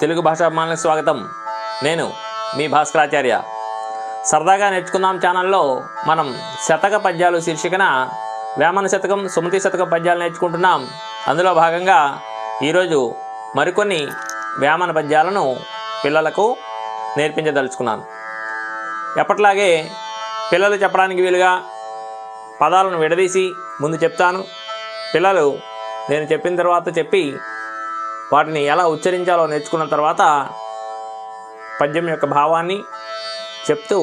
తెలుగు భాషాభిమానులకు స్వాగతం. నేను మీ భాస్కరాచార్య. సరదాగా నేర్చుకుందాం ఛానల్లో మనం శతక పద్యాలు శీర్షికన వేమన శతకం సుమతి శతక పద్యాలు నేర్చుకుంటున్నాం. అందులో భాగంగా ఈరోజు మరికొన్ని వేమన పద్యాలను పిల్లలకు నేర్పించదలుచుకున్నాను. ఎప్పట్లాగే పిల్లలు చెప్పడానికి వీలుగా పదాలను విడదీసి ముందు చెప్తాను. పిల్లలు నేను చెప్పిన తర్వాత చెప్పి వాటిని ఎలా ఉచ్చరించాలో నేర్చుకున్న తర్వాత పద్యం యొక్క భావాన్ని చెప్తూ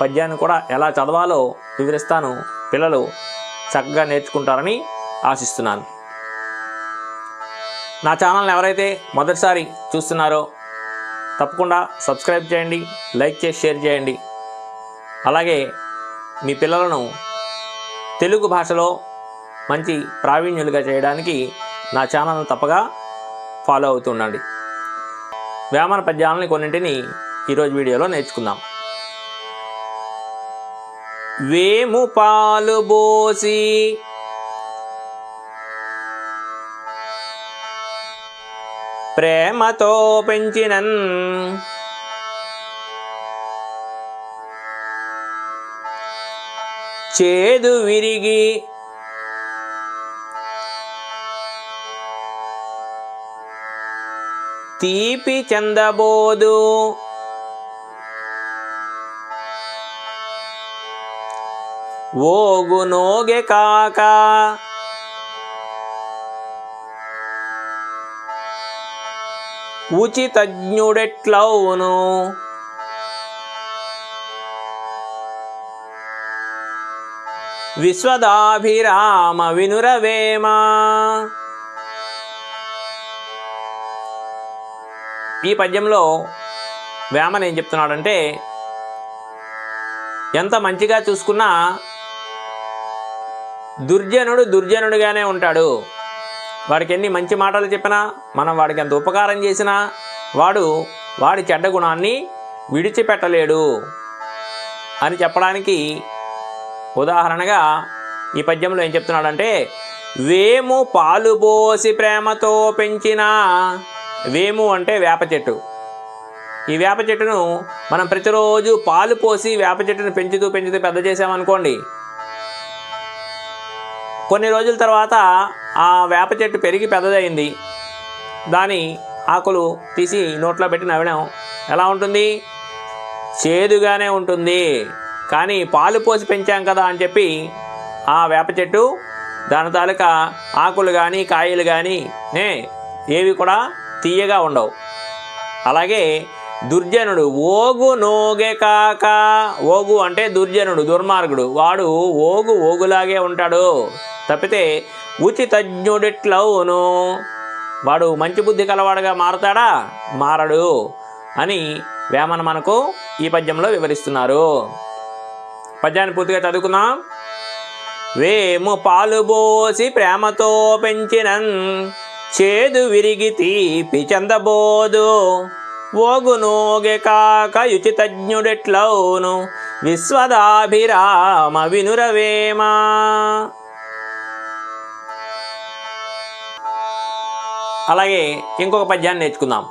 పద్యాన్ని కూడా ఎలా చదవాలో వివరిస్తాను. పిల్లలు చక్కగా నేర్చుకుంటారని ఆశిస్తున్నాను. నా ఛానల్ని ఎవరైతే మొదటిసారి చూస్తున్నారో తప్పకుండా సబ్స్క్రైబ్ చేయండి లైక్ చేసి షేర్ చేయండి. అలాగే మీ పిల్లలను తెలుగు భాషలో మంచి ప్రావీణ్యులుగా చేయడానికి నా ఛానల్ను తప్పగా ఫాలో అవుతుండండి. వ్యామన పద్యాలని కొన్నింటిని ఈరోజు వీడియోలో నేర్చుకుందాం. వేము పాలు బోసి ప్రేమతో పెంచినన్ చేదు విరిగి తీపి చందబోదు ఓగు నోగె కాక ఉచితజ్ఞుడెట్లవును విశ్వదాభిరామ వినురవేమా ఈ పద్యంలో వేమన ఏం చెప్తున్నాడంటే ఎంత మంచిగా చూసుకున్నా దుర్జనుడు దుర్జనుడిగానే ఉంటాడు. వాడికి ఎన్ని మంచి మాటలు చెప్పినా మనం వాడికి ఎంత ఉపకారం చేసినా వాడు వాడి చెడ్డ గుణాన్ని విడిచిపెట్టలేడు అని చెప్పడానికి ఉదాహరణగా ఈ పద్యంలో ఏం చెప్తున్నాడంటే వేము పాలు పోసి ప్రేమతో పెంచిన వేము అంటే వేప చెట్టు. ఈ వేప చెట్టును మనం ప్రతిరోజు పాలు పోసి వేప చెట్టును పెంచుతూ పెంచుతూ పెద్ద చేసామనుకోండి కొన్ని రోజుల తర్వాత ఆ వేప చెట్టు పెరిగి పెద్దదైంది దాని ఆకులు తీసి నోట్లో పెట్టి నవ్వడం ఎలా ఉంటుంది? చేదుగానే ఉంటుంది. కానీ పాలు పోసి పెంచాం కదా అని చెప్పి ఆ వేప చెట్టు దాని తాలూకా ఆకులు కానీ కాయలు కానీ నే ఏవి కూడా తీయగా ఉండవు. అలాగే దుర్జనుడు ఓగు నోగే కాక ఓగు అంటే దుర్జనుడు దుర్మార్గుడు. వాడు ఓగు ఓగులాగే ఉంటాడు. తప్పితే ఉచితజ్ఞుడిట్లవును. వాడు మంచి బుద్ధి కలవాడుగా మారతాడా? మారడు అని వేమన మనకు ఈ పద్యంలో వివరిస్తున్నారు. పద్యాన్ని పూర్తిగా చదువుకుందాం. వేము పాలు పోసి ప్రేమతో పెంచినన్ చేదు విరిగి తీపి చందబోదు. ఓగునోగె కాక యుచితజ్ఞుడెట్లవును విశ్వదాభిరామ వినురవేమా. అలాగే ఇంకొక పద్యాన్ని నేర్చుకుందాం.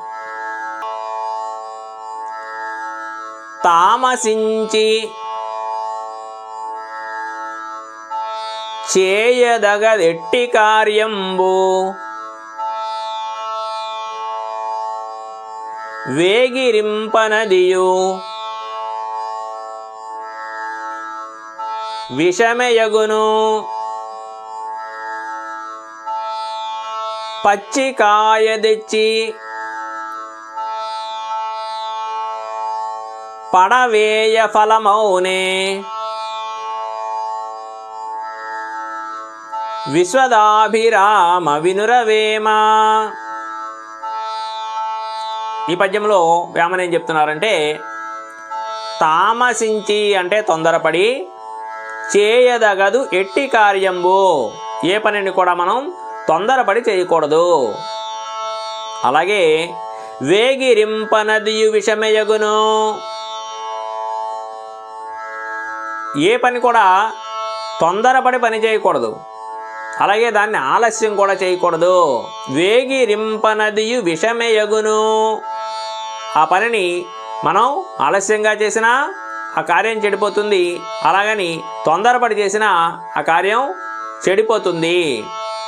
తామసించి చేయదగదెట్టి కార్యంబు. వేగిరింపనదియు. విషమయగును. పచ్చికాయ తెచ్చి పడవేయ ఫలమౌనే విశ్వదాభిరామ వినురవేమా. ఈ పద్యంలో వేమన ఏం చెప్తున్నారంటే తామసించి అంటే తొందరపడి చేయదగదు ఎట్టి కార్యంబు. ఏ పనిని కూడా మనం తొందరపడి చేయకూడదు. అలాగే వేగిరింపనదియు విషమయగును. ఏ పని కూడా తొందరపడి పని చేయకూడదు. అలాగే దాన్ని ఆలస్యం కూడా చేయకూడదు. వేగి రింపనదియు విషమయగును. ఆ పనిని మనం ఆలస్యంగా చేసినా ఆ కార్యం చెడిపోతుంది. అలాగని తొందరపడి చేసినా ఆ కార్యం చెడిపోతుంది.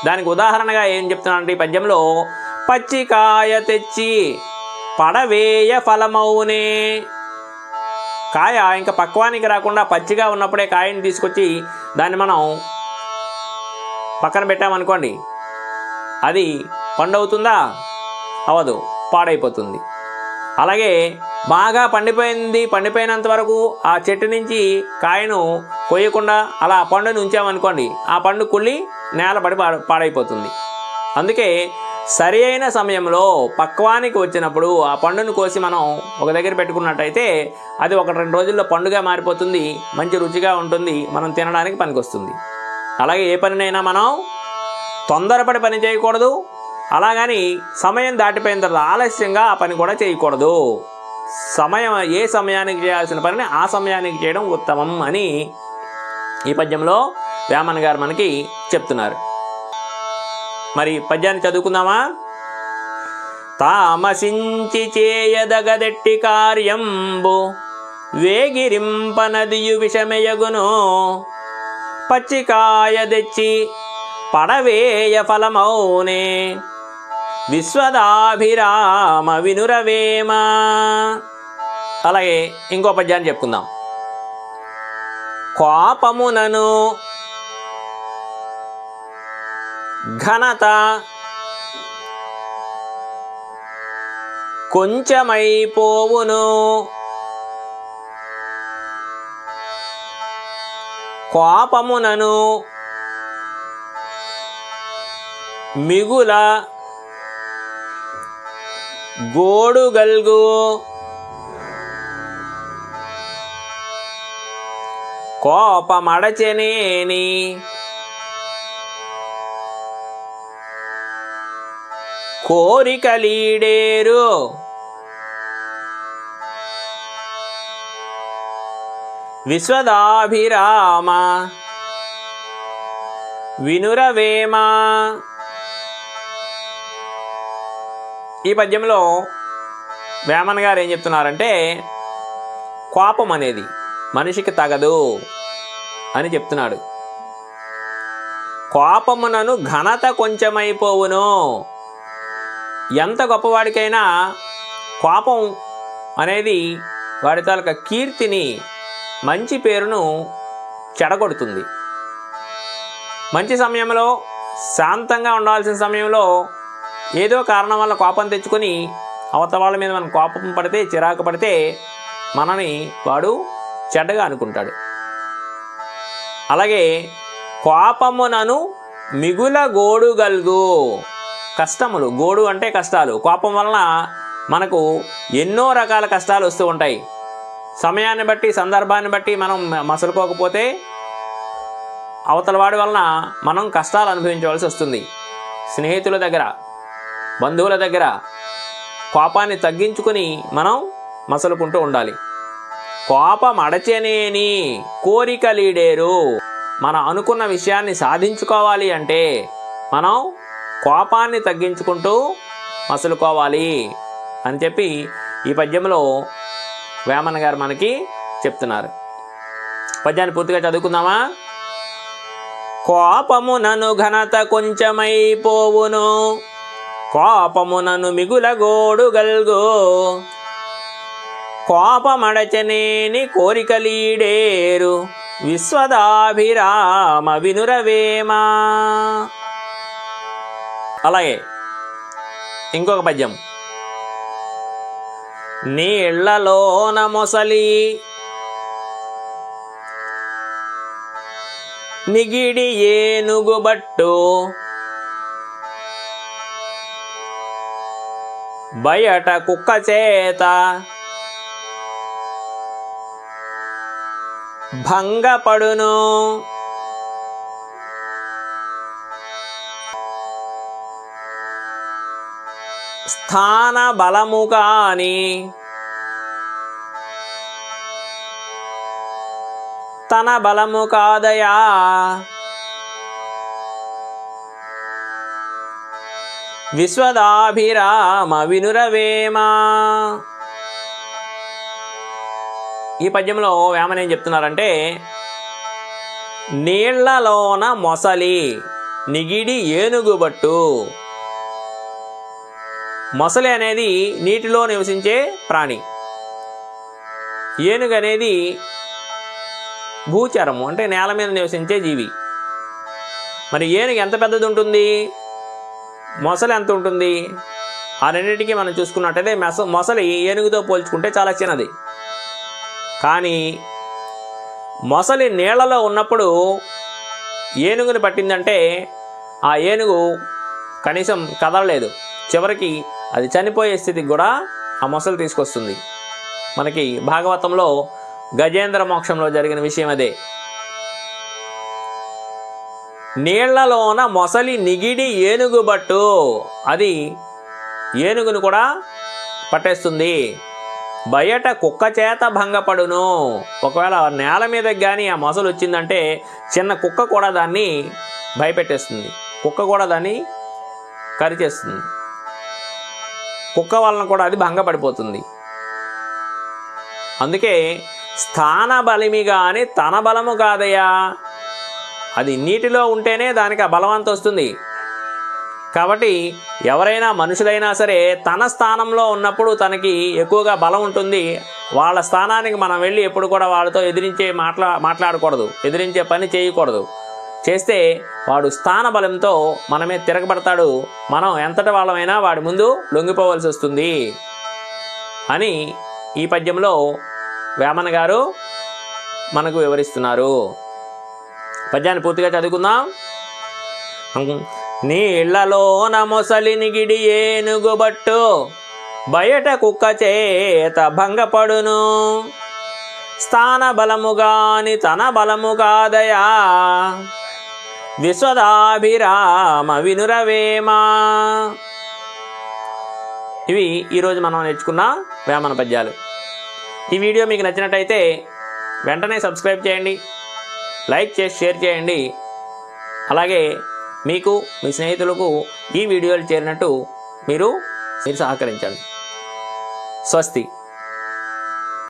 దానికి ఉదాహరణగా ఏం చెప్తున్నానంటే ఈ పద్యంలో పచ్చికాయ తెచ్చి పడవేయ ఫలమౌనే. కాయ ఇంకా పక్వానికి రాకుండా పచ్చిగా ఉన్నప్పుడే కాయని తీసుకొచ్చి దాన్ని మనం పక్కన పెట్టామనుకోండి అది పండు అవుతుందా అవదు పాడైపోతుంది. అలాగే బాగా పండిపోయింది పండిపోయినంత వరకు ఆ చెట్టు నుంచి కాయను కొయ్యకుండా అలా ఆ పండుని ఉంచామనుకోండి ఆ పండు కుళ్ళి నేల పడి పాడ- పాడైపోతుంది. అందుకే సరి అయిన సమయంలో పక్వానికి వచ్చినప్పుడు ఆ పండును కోసి మనం ఒక దగ్గర పెట్టుకున్నట్టయితే అది ఒక రెండు రోజుల్లో పండుగ మారిపోతుంది మంచి రుచిగా ఉంటుంది మనం తినడానికి పనికొస్తుంది. అలాగే ఏ పనినైనా మనం తొందరపడి పని చేయకూడదు అలాగని సమయం దాటిపోయిన తర్వాత ఆలస్యంగా ఆ పని కూడా చేయకూడదు. సమయం ఏ సమయానికి చేయాల్సిన పనిని ఆ సమయానికి చేయడం ఉత్తమం అని ఈ పద్యంలో వేమన్ గారు మనకి చెప్తున్నారు. మరి పద్యాన్ని చదువుకుందామా? తామసించి చేయదగదెట్టి కార్యంబు వేగిరింపనదియు విషమయగును పచ్చికాయ తెచ్చి పడవేయ ఫలమౌనే విశ్వదాభిరామ వినురవేమ. అలాగే ఇంకో పద్యాన్ని చెప్పుకుందాం. కోపమునను ఘనత కొంచెమైపోవును. కోపమునను మిగుల గోడుగల్గు కోపమడచెనేని. కోరికలీడేరు. విశ్వదాభిరామ. వినురవేమా. ఈ పద్యంలో వేమన్ గారు ఏం చెప్తున్నారంటే కోపం అనేది మనిషికి తగదు అని చెప్తున్నాడు. కోపమునను ఘనత కొంచెమైపోవును. ఎంత గొప్పవాడికైనా కోపం అనేది వాడి తాలూకా కీర్తిని మంచి పేరును చెడగొడుతుంది. మంచి సమయంలో శాంతంగా ఉండాల్సిన సమయంలో ఏదో కారణం వల్ల కోపం తెచ్చుకొని అవతవాళ్ళ మీద మనం కోపం పడితే చిరాకు పడితే మనని వాడు చెడ్డగా అనుకుంటాడు. అలాగే కోపమునను మిగుల గోడుగల్గు కష్టములు గోడు అంటే కష్టాలు. కోపం వలన మనకు ఎన్నో రకాల కష్టాలు వస్తూ ఉంటాయి. సమయాన్ని బట్టి సందర్భాన్ని బట్టి మనం మసలుకోకపోతే అవతల వాడి వలన మనం కష్టాలు అనుభవించవలసి వస్తుంది. స్నేహితుల దగ్గర బంధువుల దగ్గర కోపాన్ని తగ్గించుకుని మనం మసలుకుంటూ ఉండాలి. కోపం అడచనేని కోరిక లీడేరు మనం అనుకున్న విషయాన్ని సాధించుకోవాలి అంటే మనం కోపాన్ని తగ్గించుకుంటూ మసలుకోవాలి అని చెప్పి ఈ పద్యంలో వేమన్న గారు మనకి చెప్తున్నారు. పద్యాన్ని పూర్తిగా చదువుకుందామా? కోపమునను ఘనత కొంచెమైపోవును. కోపమునను మిగుల గోడు కోపమడచనేని కోరికలీడేరు. విశ్వదాభిరామ వినురవేమా. అలాగే ఇంకొక పద్యం. నీళ్ళలోన మొసలి నిగిడి ఏనుగుబట్టు బయట కుక్క చేత భంగపడును. స్థాన బలము కాని తన బలము కాదయా. విశ్వదాభిరామ వినురవేమ. ఈ పద్యంలో వేమన ఏం చెప్తున్నారంటే నీళ్ళలోన మొసలి నిగిడి ఏనుగుబట్టు. మొసలి అనేది నీటిలో నివసించే ప్రాణి. ఏనుగు అనేది భూచరము అంటే నేల మీద నివసించే జీవి. మరి ఏనుగు ఎంత పెద్దది ఉంటుంది? మొసలి ఎంత ఉంటుంది? ఆ రెండింటికి మనం చూసుకున్నట్టయితే మెస మొసలి ఏనుగుతో పోల్చుకుంటే చాలా చిన్నది. కానీ మొసలి నీళ్ళలో ఉన్నప్పుడు ఏనుగుని పట్టిందంటే ఆ ఏనుగు కనీసం కదలలేదు. చివరికి అది చనిపోయే స్థితికి కూడా ఆ మొసలు తీసుకొస్తుంది. మనకి భాగవతంలో గజేంద్ర మోక్షంలో జరిగిన విషయం అదే. నీళ్ళలోన మొసలి నిగిడి ఏనుగు బట్టు అది ఏనుగును కూడా పట్టేస్తుంది. బయట కుక్క చేత భంగపడును. ఒకవేళ నేల మీద కానీ ఆ మొసలు వచ్చిందంటే చిన్న కుక్క కూడా దాన్ని భయపెట్టేస్తుంది. కుక్క కూడా దాన్ని కరిచేస్తుంది. కుక్క వలన కూడా అది భంగపడిపోతుంది. అందుకే స్థాన బలిమి కానీ తన బలము కాదయా అది నీటిలో ఉంటేనే దానికి ఆ బలవంత వస్తుంది. కాబట్టి ఎవరైనా మనుషులైనా సరే తన స్థానంలో ఉన్నప్పుడు తనకి ఎక్కువగా బలం ఉంటుంది. వాళ్ళ స్థానానికి మనం వెళ్ళి ఎప్పుడు కూడా వాళ్ళతో ఎదిరించే మాట్లా మాట్లాడకూడదు. ఎదిరించే పని చేయకూడదు. చేస్తే వాడు స్థాన బలంతో మనమే తిరగబడతాడు. మనం ఎంతటి వాళ్ళమైనా వాడి ముందు లొంగిపోవలసి వస్తుంది. అని ఈ పద్యంలో వేమన గారు మనకు వివరిస్తున్నారు. పద్యాన్ని పూర్తిగా చదువుకుందాం. నీళ్ళలోన మొసలిని గిడి ఏనుగుబట్టు బయట కుక్క చేత భంగపడును. స్థాన బలముగాని తన బలము కాదయా. విశ్వదాభిరామ వినురవేమా. ఇవి ఈరోజు మనం నేర్చుకున్న వేమన పద్యాలు. ఈ వీడియో మీకు నచ్చినట్టయితే వెంటనే సబ్స్క్రైబ్ చేయండి. లైక్ చేసి షేర్ చేయండి. అలాగే మీకు మీ స్నేహితులకు ఈ వీడియోలు చేరినట్టు మీరు మీరు సహకరించండి. స్వస్తి.